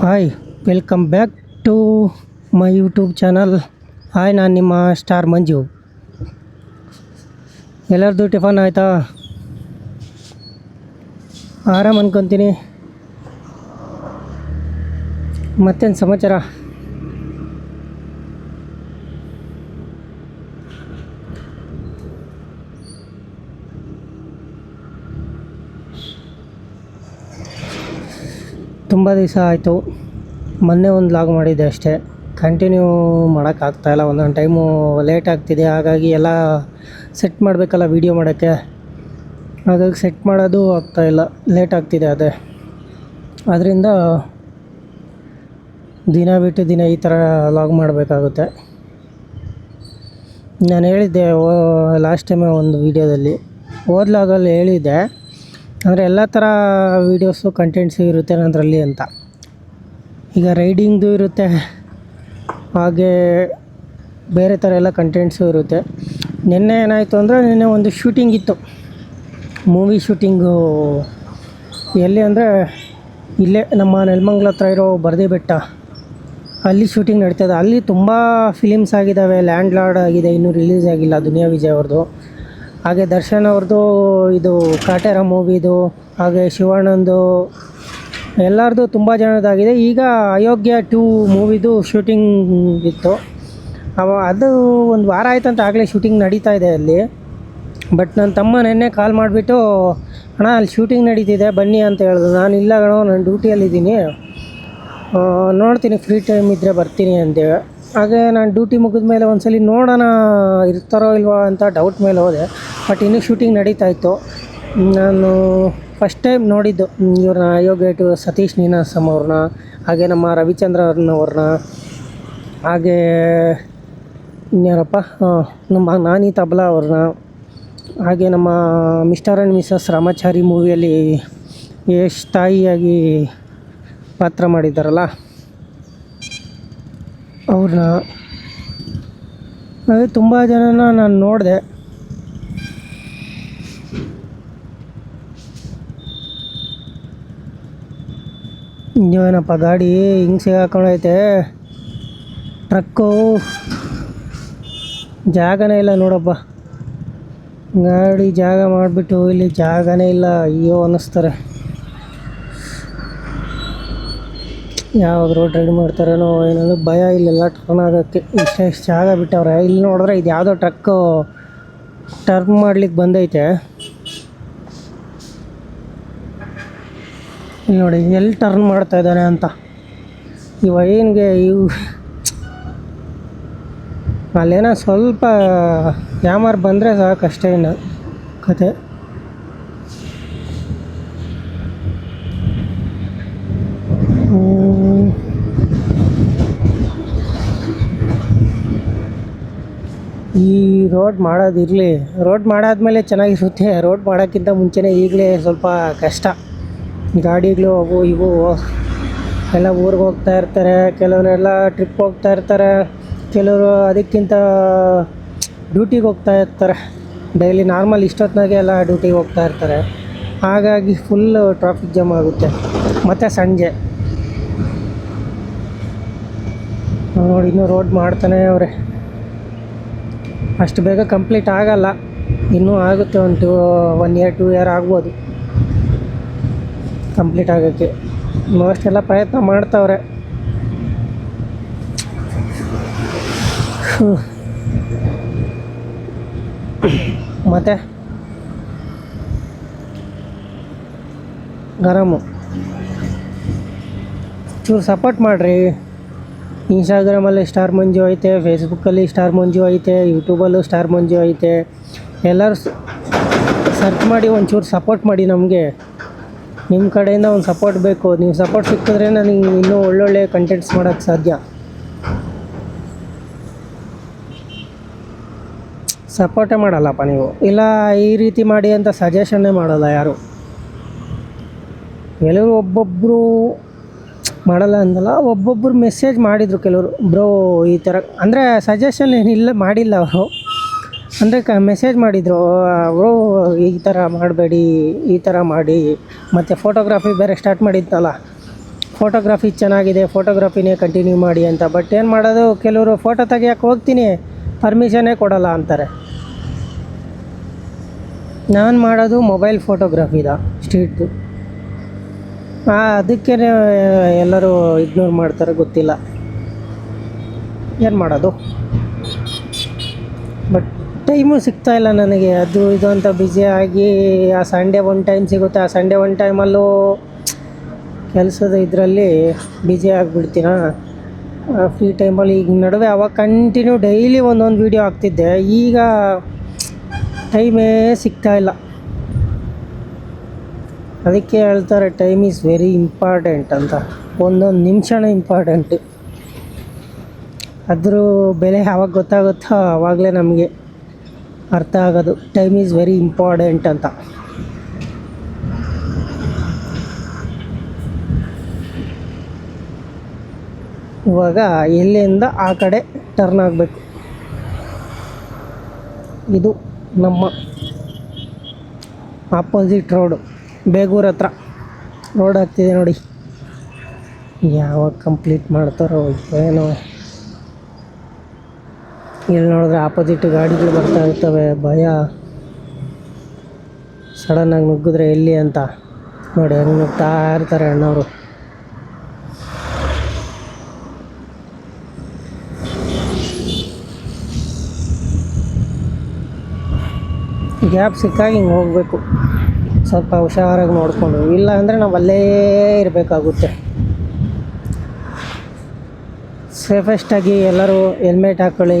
Hi welcome back to my YouTube channel hi ನಾನು ನಿಮ್ಮ star ಮಂಜು. ಎಲ್ಲರದು ಟಿಫನ್ ಆಯಿತಾ? ಆರಾಮ್ ಅನ್ಕೊತೀನಿ. ಮತ್ತೇನು ಸಮಾಚಾರ? ತುಂಬ ದಿವಸ ಆಯಿತು. ಮೊನ್ನೆ ಒಂದು ಲಾಗ್ ಮಾಡಿದ್ದೆ ಅಷ್ಟೇ. ಕಂಟಿನ್ಯೂ ಮಾಡೋಕ್ಕಾಗ್ತಾಯಿಲ್ಲ ಒಂದೊಂದು ಟೈಮು ಲೇಟ್ ಆಗ್ತಿದೆ. ಹಾಗಾಗಿ ಎಲ್ಲ ಸೆಟ್ ಮಾಡಬೇಕಲ್ಲ ವೀಡಿಯೋ ಮಾಡೋಕ್ಕೆ. ಹಾಗಾಗಿ ಸೆಟ್ ಮಾಡೋದು ಆಗ್ತಾಯಿಲ್ಲ ಲೇಟ್ ಆಗ್ತಿದೆ ಅದೇ. ಅದರಿಂದ ದಿನ ಬಿಟ್ಟು ದಿನ ಈ ಥರ ಲಾಗ್ ಮಾಡಬೇಕಾಗುತ್ತೆ. ನಾನು ಹೇಳಿದ್ದೆ ಲಾಸ್ಟ್ ಟೈಮೇ ಒಂದು ವೀಡಿಯೋದಲ್ಲಿ ಹೋದ ಲಾಗಲ್ಲಿ ಹೇಳಿದ್ದೆ. ಅಂದರೆ ಎಲ್ಲ ಥರ ವೀಡಿಯೋಸು ಕಂಟೆಂಟ್ಸು ಇರುತ್ತೆ ನನ್ನದ್ರಲ್ಲಿ ಅಂತ. ಈಗ ರೈಡಿಂಗ್ದು ಇರುತ್ತೆ, ಹಾಗೆ ಬೇರೆ ಥರ ಎಲ್ಲ ಕಂಟೆಂಟ್ಸು ಇರುತ್ತೆ. ನಿನ್ನೆ ಏನಾಯಿತು ಅಂದರೆ ನಿನ್ನೆ ಒಂದು ಶೂಟಿಂಗ್ ಇತ್ತು. ಮೂವಿ ಶೂಟಿಂಗು ಎಲ್ಲಿ ಅಂದರೆ ಇಲ್ಲೇ ನಮ್ಮ ನೆಲಮಂಗ್ಲ ಹತ್ರ ಇರೋ ಬರದೇ ಬೆಟ್ಟ. ಅಲ್ಲಿ ಶೂಟಿಂಗ್ ನಡೀತದೆ ಅಲ್ಲಿ ತುಂಬ ಫಿಲಿಮ್ಸ್ ಆಗಿದ್ದಾವೆ ಲ್ಯಾಂಡ್ ಲಾರ್ಡ್ ಆಗಿದೆ, ಇನ್ನೂ ರಿಲೀಸ್ ಆಗಿಲ್ಲ, ದುನಿಯಾ ವಿಜಯ್ ಅವ್ರದ್ದು. ಹಾಗೆ ದರ್ಶನ್ ಅವ್ರದ್ದು ಇದು ಕಾಟೇರ ಮೂವಿದು, ಹಾಗೆ ಶಿವಾನಂದು ಎಲ್ಲರದು ತುಂಬ ಜನದಾಗಿದೆ. ಈಗ ಅಯೋಗ್ಯ ಟೂ ಮೂವಿದು ಶೂಟಿಂಗ್ ಇತ್ತು. ಅವ ಅದು ಒಂದು ವಾರ ಆಯ್ತು ಅಂತ ಆಗಲೇ ಶೂಟಿಂಗ್ ನಡೀತಾ ಇದೆ ಅಲ್ಲಿ. ಬಟ್ ನನ್ನ ತಮ್ಮ ನೆನ್ನೆ ಕಾಲ್ ಮಾಡಿಬಿಟ್ಟು, ಅಣ್ಣ, ಅಲ್ಲಿ ಶೂಟಿಂಗ್ ನಡೀತಿದೆ, ಬನ್ನಿ ಅಂತ ಹೇಳಿದ್ರು. ನಾನು ಇಲ್ಲ ಕಣೋ, ನಾನು ಡ್ಯೂಟಿಯಲ್ಲಿದ್ದೀನಿ ನೋಡ್ತೀನಿ ಫ್ರೀ ಟೈಮ್ ಇದ್ದರೆ ಬರ್ತೀನಿ ಅಂತೇಳಿ ಹಾಗೆ ನಾನು ಡ್ಯೂಟಿ ಮುಗಿದ ಮೇಲೆ ಒಂದು ಸಲ ನೋಡೋಣ ಇರ್ತಾರೋ ಇಲ್ವೋ ಅಂತ ಡೌಟ್ ಮೇಲೆ ಹೋದೆ. ಬಟ್ ಇನ್ನೂ ಶೂಟಿಂಗ್ ನಡೀತಾ ಇತ್ತು. ನಾನು ಫಸ್ಟ್ ಟೈಮ್ ನೋಡಿದ್ದು ಇವ್ರನ್ನ ಯೋಗ ಟು ಸತೀಶ್ ನೀನಾಸಮ್ ಅವ್ರನ್ನ, ಹಾಗೆ ನಮ್ಮ ರವಿಚಂದ್ರ ಅವ್ರನ್ನ ಹಾಗೆ ಇನ್ಯಾರಪ್ಪ? ನಮ್ಮ ನಾನಿ ತಬಲಾ ಅವ್ರನ್ನ. ಹಾಗೆ ನಮ್ಮ ಮಿಸ್ಟರ್ ಆ್ಯಂಡ್ ಮಿಸಸ್ ರಾಮಾಚಾರಿ ಮೂವಿಯಲ್ಲಿ ಯಶ್ ತಾಯಿಯಾಗಿ ಪಾತ್ರ ಮಾಡಿದ್ದಾರಲ್ಲ? ಅವ್ರನ್ನ. ಅದೇ ತುಂಬ ಜನನ ನಾನು ನೋಡಿದೆ. ಏನಪ್ಪ ಗಾಡಿ ಹಿಂಗೆ ಸಿಗಾಕೊಂಡೈತೆ ಟ್ರಕ್ಕು. ಜಾಗನೇ ಇಲ್ಲ ನೋಡಪ್ಪ. ಗಾಡಿ ಜಾಗ ಮಾಡಿಬಿಟ್ಟು ಇಲ್ಲಿ ಜಾಗನೇ ಇಲ್ಲ, ಅಯ್ಯೋ ಅನ್ನಿಸ್ತಾರೆ. ಯಾವಾಗ ರೋಡ್ ರೆಡಿ ಮಾಡ್ತಾರೇನೋ ಏನೋ ಭಯ ಇಲ್ಲೆಲ್ಲ ಟರ್ನ್ ಆಗೋಕ್ಕೆ. ಇಷ್ಟ ಇಷ್ಟು ಜಾಗ ಬಿಟ್ಟವ್ರೆ. ಇಲ್ಲಿ ನೋಡಿದ್ರೆ ಇದು ಯಾವುದೋ ಟ್ರಕ್ಕು ಟರ್ನ್ ಮಾಡ್ಲಿಕ್ಕೆ ಬಂದೈತೆ. ಇಲ್ಲಿ ನೋಡಿ ಎಲ್ಲಿ ಟರ್ನ್ ಮಾಡ್ತಾ ಇದ್ದಾನೆ ಅಂತ. ಇವ ಏನಿಗೆ ಇವು ಅಲ್ಲೇನೋ ಸ್ವಲ್ಪ ಯಾಮಾರು ಬಂದರೆ ಸಾಕಷ್ಟೇ ಇನ್ನು ಕತೆ. ಈ ರೋಡ್ ಮಾಡೋದಿರಲಿ ರೋಡ್ ಮಾಡಾದ್ಮೇಲೆ ಚೆನ್ನಾಗಿರುತ್ತೆ ರೋಡ್ ಮಾಡೋಕ್ಕಿಂತ ಮುಂಚೆನೇ ಈಗಲೇ ಸ್ವಲ್ಪ ಕಷ್ಟ. ಗಾಡಿಗಳು ಅವು ಇವು. ಎಲ್ಲ ಊರಿಗೆ ಹೋಗ್ತಾ ಇರ್ತಾರೆ. ಕೆಲವರೆಲ್ಲ ಟ್ರಿಪ್ ಹೋಗ್ತಾ ಇರ್ತಾರೆ. ಕೆಲವರು ಅದಕ್ಕಿಂತ ಡ್ಯೂಟಿಗೆ ಹೋಗ್ತಾ ಇರ್ತಾರೆ. ಡೈಲಿ ನಾರ್ಮಲ್ ಇಷ್ಟೊತ್ತಿನಾಗೆ ಎಲ್ಲ ಡ್ಯೂಟಿಗೆ ಹೋಗ್ತಾ ಇರ್ತಾರೆ. ಹಾಗಾಗಿ ಫುಲ್ಲು ಟ್ರಾಫಿಕ್ ಜಾಮ್ ಆಗುತ್ತೆ. ಮತ್ತು ಸಂಜೆ. ನೋಡಿ ಇನ್ನೂ ರೋಡ್ ಮಾಡ್ತಾನೆ ಅವರೇ. ಅಷ್ಟು ಬೇಗ ಕಂಪ್ಲೀಟ್ ಆಗಲ್ಲ. ಇನ್ನೂ ಆಗುತ್ತೆ ಒಂದು two one year two year ಆಗ್ಬೋದು. ಕಂಪ್ಲೀಟ್ ಆಗೋಕ್ಕೆ. ಮೋಸ್ಟ್ ಎಲ್ಲ ಪ್ರಯತ್ನ ಮಾಡ್ತಾವ್ರೆ. ಮತ್ತೆ? ಗರಮು. ಚೂರು ಸಪೋರ್ಟ್ ಮಾಡಿರಿ. ಇನ್ಸ್ಟಾಗ್ರಾಮಲ್ಲಿ ಸ್ಟಾರ್ ಮಂಜು ಐತೆ ಫೇಸ್ಬುಕ್ಕಲ್ಲಿ ಸ್ಟಾರ್ ಮಂಜು ಐತೆ ಯೂಟ್ಯೂಬಲ್ಲೂ ಸ್ಟಾರ್ ಮಂಜು ಐತೆ. ಎಲ್ಲರೂ ಸರ್ಚ್ ಮಾಡಿ ಒಂಚೂರು ಸಪೋರ್ಟ್ ಮಾಡಿ ನಮಗೆ. ನಿಮ್ಮ ಕಡೆಯಿಂದ ಒಂದು ಸಪೋರ್ಟ್ ಬೇಕು. ನೀವು ಸಪೋರ್ಟ್ ಸಿಕ್ಕಿದ್ರೆ ನನಗೆ ಇನ್ನೂ ಒಳ್ಳೊಳ್ಳೆ ಕಂಟೆಂಟ್ಸ್ ಮಾಡೋಕ್ಕೆ ಸಾಧ್ಯ. ಸಪೋರ್ಟೇ ಮಾಡಲ್ಲಪ್ಪ ನೀವು. ಇಲ್ಲ, ಈ ರೀತಿ ಮಾಡಿ ಅಂತ ಸಜೆಷನ್ನೇ ಮಾಡಲ್ಲ ಯಾರು. ಎಲ್ಲರೂ ಒಬ್ಬೊಬ್ಬರು ಮಾಡಲ್ಲ ಅಂದಲ್ಲ ಒಬ್ಬೊಬ್ಬರು ಮೆಸೇಜ್ ಮಾಡಿದರು ಕೆಲವರು. ಬ್ರೋ, ಈ ಥರ ಅಂದರೆ ಸಜೆಷನ್ ಏನಿಲ್ಲ ಮಾಡಿಲ್ಲ ಅವರು. ಅಂದರೆ ಕ ಮೆಸೇಜ್ ಮಾಡಿದರು, ಬ್ರೋ, ಈ ಥರ ಮಾಡಬೇಡಿ, ಈ ಥರ ಮಾಡಿ. ಮತ್ತು ಫೋಟೋಗ್ರಾಫಿ ಬೇರೆ ಸ್ಟಾರ್ಟ್ ಮಾಡಿತ್ತಲ್ಲ ಫೋಟೋಗ್ರಾಫಿ ಚೆನ್ನಾಗಿದೆ ಫೋಟೋಗ್ರಾಫಿನೇ ಕಂಟಿನ್ಯೂ ಮಾಡಿ ಅಂತ. ಬಟ್ ಏನು ಮಾಡೋದು, ಕೆಲವರು ಫೋಟೋ ತೆಗಿಯೋಕೆ ಹೋಗ್ತೀನಿ ಪರ್ಮಿಷನ್ನೇ ಕೊಡಲ್ಲ ಅಂತಾರೆ. ನಾನು ಮಾಡೋದು ಮೊಬೈಲ್ ಫೋಟೋಗ್ರಫಿದ ಸ್ಟ್ರೀಟ್ದು ಅದಕ್ಕೆ ಎಲ್ಲರೂ ಇಗ್ನೋರ್ ಮಾಡ್ತಾರೆ, ಗೊತ್ತಿಲ್ಲ. ಏನು ಮಾಡೋದು? ಬಟ್ ಟೈಮು ಸಿಗ್ತಾ ಇಲ್ಲ ನನಗೆ. ಅದು, ಇದು ಅಂತ ಬ್ಯುಸಿ ಆಗಿ, ಆ ಸಂಡೇ ಒನ್ ಟೈಮ್ ಸಿಗುತ್ತೆ. ಆ ಸಂಡೇ ಒನ್ ಟೈಮಲ್ಲೂ ಕೆಲಸದ ಇದರಲ್ಲಿ ಬ್ಯುಸಿ ಆಗಿಬಿಡ್ತೀನ? ಫ್ರೀ ಟೈಮಲ್ಲಿ ಈಗ ನಡುವೆ ಅವಾಗ ಕಂಟಿನ್ಯೂ ಡೈಲಿ ಒಂದೊಂದು ವೀಡಿಯೋ ಹಾಕ್ತಿದ್ದೆ. ಈಗ ಟೈಮೇ ಸಿಗ್ತಾ ಇಲ್ಲ. ಅದಕ್ಕೆ ಹೇಳ್ತಾರೆ ಟೈಮ್ ಈಸ್ ವೆರಿ ಇಂಪಾರ್ಟೆಂಟ್ ಅಂತ. ಒಂದೊಂದು ನಿಮಿಷನೇ ಇಂಪಾರ್ಟೆಂಟ್ ಅದ್ರ ಬೆಲೆ ಯಾವಾಗ ಗೊತ್ತಾಗುತ್ತೋ ಆವಾಗಲೇ ನಮಗೆ ಅರ್ಥ ಆಗೋದು. ಟೈಮ್ ಈಸ್ ವೆರಿ ಇಂಪಾರ್ಟೆಂಟ್ ಅಂತ. ಇವಾಗ ಎಲ್ಲಿಂದ ಆ ಕಡೆ ಟರ್ನ್ ಆಗಬೇಕು? ಇದು ನಮ್ಮ ಆಪೋಸಿಟ್ ರೋಡು ಬೇಗೂರ್ ಹತ್ರ. ರೋಡ್ ಆಗ್ತಿದೆ ನೋಡಿ. ಯಾವಾಗ ಕಂಪ್ಲೀಟ್ ಮಾಡ್ತಾರೋ ಏನೋ. ಇಲ್ಲಿ ನೋಡಿದ್ರೆ ಆಪೋಸಿಟ್ ಗಾಡಿಗಳು ಬರ್ತಾ ಇರ್ತವೆ, ಭಯ. ಸಡನ್ನಾಗಿ ನುಗ್ಗಿದ್ರೆ ಎಲ್ಲಿ ಅಂತ. ನೋಡಿ, ಹೆಂಗೆ ನುಗ್ತಾ ಇರ್ತಾರೆ ಅಣ್ಣವರು. ಗ್ಯಾಪ್ ಸಿಕ್ಕಾಗಿ ಹಿಂಗೆ ಹೋಗಬೇಕು. ಸ್ವಲ್ಪ ಹುಷಾರಾಗಿ ನೋಡಿಕೊಂಡು, ಇಲ್ಲ ಅಂದರೆ ನಾವು ಅಲ್ಲೇ ಇರಬೇಕಾಗುತ್ತೆ. ಸೇಫೆಸ್ಟಾಗಿ ಎಲ್ಲರೂ ಹೆಲ್ಮೆಟ್ ಹಾಕ್ಕೊಳ್ಳಿ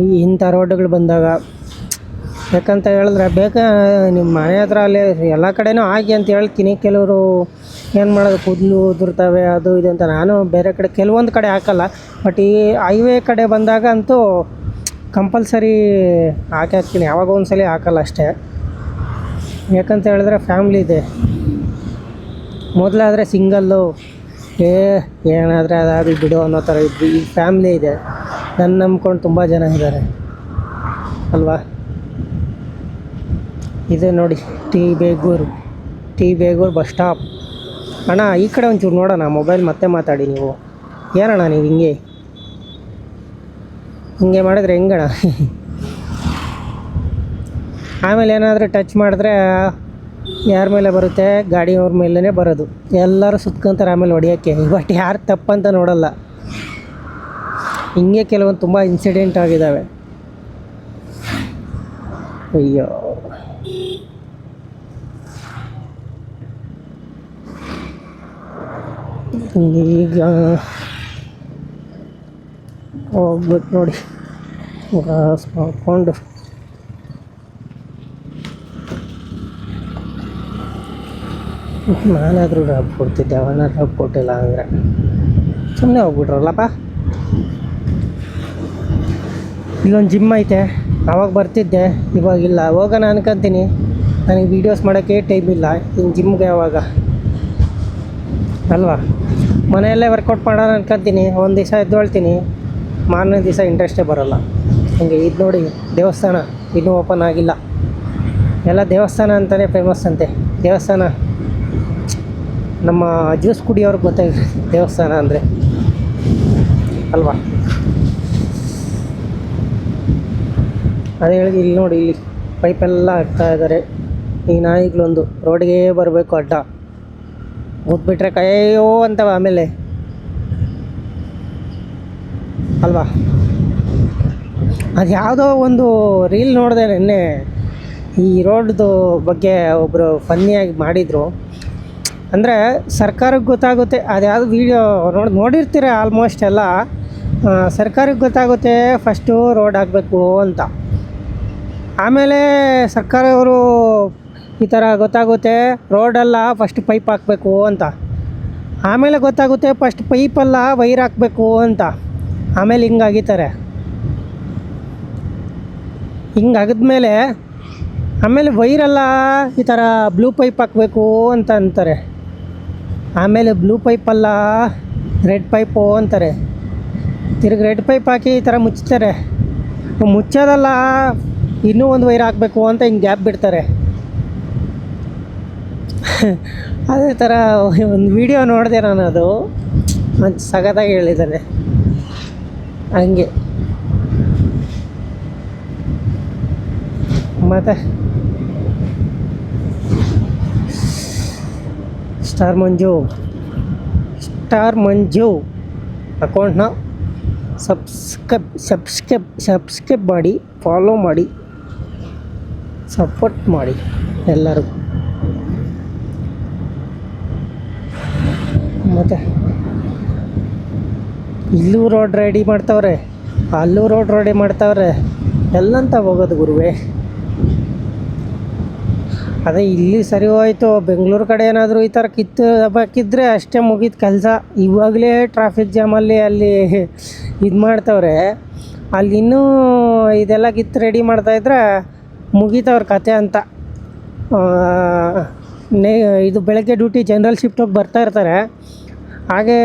ಈ ಇಂಥ ರೋಡ್ಗಳು ಬಂದಾಗ, ಯಾಕಂತ ಹೇಳಿದ್ರೆ ಬೇಕಾ ನಿಮ್ಮ ಮನೆ ಹತ್ರ ಅಲ್ಲೇ ಎಲ್ಲ ಕಡೆನೂ ಆಗಿ ಅಂತ ಹೇಳ್ತೀನಿ. ಕೆಲವರು ಏನು ಮಾಡೋದು, ಕೂದಲು ಉದುರ್ತವೆ, ಅದು ಇದು ಅಂತ ನಾನು ಬೇರೆ ಕಡೆ ಕೆಲವೊಂದು ಕಡೆ ಹಾಕಲ್ಲ. ಬಟ್ ಈ ಹೈವೇ ಕಡೆ ಬಂದಾಗ ಅಂತೂ ಕಂಪಲ್ಸರಿ ಹಾಕಿ ಹಾಕ್ತೀನಿ. ಯಾವಾಗ ಒಂದ್ಸಲಿ ಹಾಕಲ್ಲ ಅಷ್ಟೇ. ಯಾಕಂತ ಹೇಳಿದ್ರೆ ಫ್ಯಾಮ್ಲಿ ಇದೆ. ಮೊದಲಾದರೆ ಸಿಂಗಲ್ಲು ಏ, ಏನಾದರೆ ಅದಾಗಲಿ ಬಿಡು ಅನ್ನೋ ಥರ ಇದ್ವಿ. ಈಗ ಫ್ಯಾಮ್ಲಿ ಇದೆ. ನನ್ನ ನಂಬ್ಕೊಂಡು ತುಂಬ ಜನ ಇದ್ದಾರೆ. ಅಲ್ವಾ? ಇದೆ ನೋಡಿ, T Begur T Begur bus stop ಅಣ್ಣ, ಈ ಕಡೆ ಒಂಚೂರು ನೋಡೋಣ ಮೊಬೈಲ್ ಮತ್ತೆ ಮಾತಾಡಿ ನೀವು. ಏನಣ್ಣ ನೀವು ಹಿಂಗೆ? ಹಿಂಗೆ ಮಾಡಿದ್ರೆ ಹೆಂಗಣ ಆಮೇಲೆ ಏನಾದರೂ ಟಚ್ ಮಾಡಿದ್ರೆ ಯಾರ ಮೇಲೆ ಬರುತ್ತೆ? ಗಾಡಿಯವ್ರ ಮೇಲೇ ಬರೋದು. ಎಲ್ಲರೂ ಸುತ್ಕೊಂತಾರೆ ಆಮೇಲೆ ಹೊಡಿಯೋಕ್ಕೆ. ಬಟ್ ಯಾರು ತಪ್ಪಂತ ನೋಡಲ್ಲ. ಹಿಂಗೆ ಕೆಲವೊಂದು ತುಂಬ ಇನ್ಸಿಡೆಂಟ್ ಆಗಿದ್ದಾವೆ ಅಯ್ಯೋ. ಈಗ ಹೋಗ್ಬೇಕು ನೋಡಿ. ಗ್ರಾಸ್ ನಾನಾದರೂ ಡ್ರಾಪ್ ಕೊಡ್ತಿದ್ದೆ ಅವನ ಡ್ರಾಪ್ ಕೊಟ್ಟಿಲ್ಲ ಅಂದರೆ. ಸುಮ್ಮನೆ ಹೋಗ್ಬಿಟ್ರಲ್ಲಪ್ಪ. ಇಲ್ಲೊಂದು ಜಿಮ್ ಐತೆ, ಅವಾಗ ಬರ್ತಿದ್ದೆ ಇವಾಗಿಲ್ಲ ಹೋಗೋಣ ಅನ್ಕೊಂತೀನಿ. ನನಗೆ ವೀಡಿಯೋಸ್ ಮಾಡೋಕ್ಕೆ ಟೈಮ್ ಇಲ್ಲ ಇನ್ನು ಜಿಮ್ಗೆ ಯಾವಾಗ ಅಲ್ವಾ? ಮನೆಯಲ್ಲೇ ವರ್ಕೌಟ್ ಮಾಡೋಣ ಅನ್ಕೊಂತೀನಿ. ಒಂದು ದಿವಸ ಎದ್ದೊಳ್ತೀನಿ ಮಾರನೇ ದಿವಸ ಇಂಟ್ರೆಸ್ಟೇ ಬರೋಲ್ಲ. ಹಂಗೆ ಇದು ನೋಡಿ, ದೇವಸ್ಥಾನ ಇನ್ನೂ ಓಪನ್ ಆಗಿಲ್ಲ. ಎಲ್ಲ ದೇವಸ್ಥಾನ ಅಂತಲೇ ಫೇಮಸ್ ಅಂತೆ. ದೇವಸ್ಥಾನ. ನಮ್ಮ ಜ್ಯೂಸ್ ಕುಡಿಯೋರ್ಗೆ ಗೊತ್ತಾಯ್ತು ದೇವಸ್ಥಾನ ಅಂದರೆ. ಅಲ್ವಾ? ಅದೇ ಹೇಳಿದ್ರೆ ಇಲ್ಲಿ ನೋಡಿ, ಇಲ್ಲಿ ಪೈಪೆಲ್ಲ ಹಾಕ್ತಾ ಇದ್ದಾರೆ ಈ ನಾಯಿಗಳೊಂದು ರೋಡ್ಗೆ ಬರಬೇಕು ಅಡ್ಡ. ಗೊತ್ಬಿಟ್ರೆ ಕೈಯೋ ಅಂತವ ಆಮೇಲೆ. ಅಲ್ವಾ? ಅದು ಯಾವುದೋ ಒಂದು ರೀಲ್ ನೋಡಿದೆ ನಿನ್ನೆ ಈ ರೋಡ್ದು ಬಗ್ಗೆ ಒಬ್ಬರು ಫನ್ನಿಯಾಗಿ ಮಾಡಿದರು. ಅಂದರೆ ಸರ್ಕಾರಕ್ಕೆ ಗೊತ್ತಾಗುತ್ತೆ. ಅದ್ಯಾವುದು ವೀಡಿಯೋ ನೋಡಿ, ನೋಡಿರ್ತೀರ ಆಲ್ಮೋಸ್ಟ್ ಎಲ್ಲ. ಸರ್ಕಾರಕ್ಕೆ ಗೊತ್ತಾಗುತ್ತೆ ಫಸ್ಟು ರೋಡ್ ಹಾಕಬೇಕು ಅಂತ. ಆಮೇಲೆ ಸರ್ಕಾರವರು ಈ ಥರ ಗೊತ್ತಾಗುತ್ತೆ ರೋಡೆಲ್ಲ ಫಸ್ಟ್ ಪೈಪ್ ಹಾಕಬೇಕು ಅಂತ. ಆಮೇಲೆ ಗೊತ್ತಾಗುತ್ತೆ ಫಸ್ಟ್ ಪೈಪೆಲ್ಲ ವೈರ್ ಹಾಕಬೇಕು ಅಂತ. ಆಮೇಲೆ ಹಿಂಗೆ ಅಗಿತಾರೆ ಹಿಂಗೆ ಅಗದ್ಮೇಲೆ ಆಮೇಲೆ ವೈರೆಲ್ಲ ಈ ಥರ ಬ್ಲೂ ಪೈಪ್ ಹಾಕಬೇಕು ಅಂತ ಅಂತಾರೆ. ಆಮೇಲೆ ಬ್ಲೂ ಪೈಪಲ್ಲ ರೆಡ್ ಪೈಪು ಅಂತಾರೆ. ತಿರ್ಗಿ ರೆಡ್ ಪೈಪ್ ಹಾಕಿ ಈ ಥರ ಮುಚ್ಚುತ್ತಾರೆ ಮುಚ್ಚೋದಲ್ಲ, ಇನ್ನೂ ಒಂದು ವೈರ್ ಹಾಕಬೇಕು ಅಂತ ಹಿಂಗೆ ಗ್ಯಾಪ್ ಬಿಡ್ತಾರೆ. ಅದೇ ಥರ ಒಂದು ವಿಡಿಯೋ ನೋಡಿದೆ ನಾನು ಅದು. ಅದು ಸಖತ್ತಾಗಿ ಹೇಳಿದ್ದಾನೆ ಹಂಗೆ. ಮತ್ತು? ಸ್ಟಾರ್ ಮಂಜು. ಸ್ಟಾರ್ ಮಂಜು ಅಕೌಂಟ್ನ ಸಬ್ಸ್ಕ್ರೈಬ್ ಸಬ್ಸ್ಕ್ರೈಬ್ ಸಬ್ಸ್ಕ್ರೈಬ್ ಮಾಡಿ ಫಾಲೋ ಮಾಡಿ ಸಪೋರ್ಟ್ ಮಾಡಿ ಎಲ್ಲರೂ ಮತ್ತು? ಇಲ್ಲೂ ರೋಡ್ ರೆಡಿ ಮಾಡ್ತಾವ್ರೆ. ಅಲ್ಲೂ ರೋಡ್ ರೆಡಿ ಮಾಡ್ತಾವ್ರೆ. ಎಲ್ಲಂತ ಹೋಗೋದು ಗುರುವೇ. ಅದೇ ಇಲ್ಲಿ ಸರಿ ಹೋಯ್ತು. ಬೆಂಗಳೂರು ಕಡೆ ಏನಾದರೂ ಈ ಥರ ಕಿತ್ತು ಬಾಕಿದ್ರೆ ಅಷ್ಟೇ ಮುಗೀತು ಕೆಲಸ. ಇವಾಗಲೇ ಟ್ರಾಫಿಕ್ ಜಾಮಲ್ಲಿ ಅಲ್ಲಿ ಇದು ಮಾಡ್ತವ್ರೆ. ಅಲ್ಲಿ ಇನ್ನೂ ಇದೆಲ್ಲ ಕಿತ್ತು ರೆಡಿ ಮಾಡ್ತಾಯಿದ್ರೆ ಮುಗೀತವ್ರ ಕತೆ ಅಂತ. ನೇ, ಇದು ಬೆಳಗ್ಗೆ ಡ್ಯೂಟಿ ಜನರಲ್ ಶಿಫ್ಟ್ ಹೋಗಿ ಬರ್ತಾ ಇರ್ತಾರೆ. ಹಾಗೆ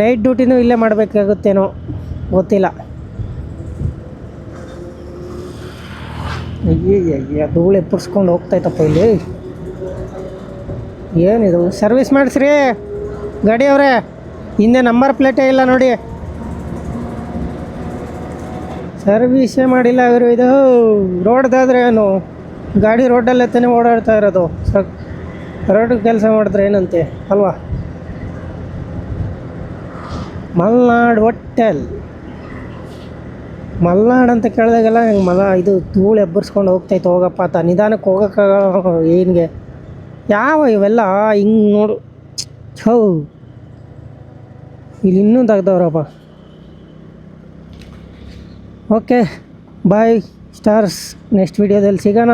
ನೈಟ್ ಡ್ಯೂಟಿನೂ ಇಲ್ಲೇ ಮಾಡಬೇಕಾಗುತ್ತೇನೋ ಗೊತ್ತಿಲ್ಲ. ಅಯ್ಯಯ್ಯ ಧೂಳು ಎಪ್ಪರ್ಸ್ಕೊಂಡು ಹೋಗ್ತೈತಪ್ಪ ಇಲ್ಲಿ. ಏನಿದು? ಸರ್ವಿಸ್ ಮಾಡಿಸ್ರಿ. ಗಾಡಿ ಅವರೇ, ಹಿಂದೆ ನಂಬರ್ ಪ್ಲೇಟೇ ಇಲ್ಲ ನೋಡಿ. ಸರ್ವಿಸೇ ಮಾಡಿಲ್ಲ ಅವರು ಇದು. ರೋಡ್ದಾದ್ರೆ ಏನು? ಗಾಡಿ ರೋಡಲ್ಲೇ ತಾನೇ ಓಡಾಡ್ತಾ ಇರೋದು. ಸಕ್ ರೋಡ್ ಕೆಲಸ ಮಾಡಿದ್ರೆ ಏನಂತೆ? ಅಲ್ವಾ? ಮಲ್ನಾಡ್ ಹೋಟೆಲ್. ಮಲ್ನಾಡ್ ಅಂತ ಕೇಳಿದಾಗೆಲ್ಲ ಹಿಂಗೆ ಮಲ ಇದು ಧೂಳು ಎಬ್ಬರ್ಸ್ಕೊಂಡು ಹೋಗ್ತೈತೆ, ಹೋಗಪ್ಪ ಅಂತ. ನಿಧಾನಕ್ಕೆ ಹೋಗೋಕ್ಕಾಗ ಏನಿಗೆ. ಯಾವ ಇವೆಲ್ಲ ಹಿಂಗೆ ನೋಡು. ಹೌ ಇಲ್ಲಿ ಇನ್ನೂ ತೆಗ್ದವ್ರಪ್ಪ. Okay, bye, stars. ನೆಕ್ಸ್ಟ್ ವಿಡಿಯೋದಲ್ಲಿ ಸಿಗೋಣ.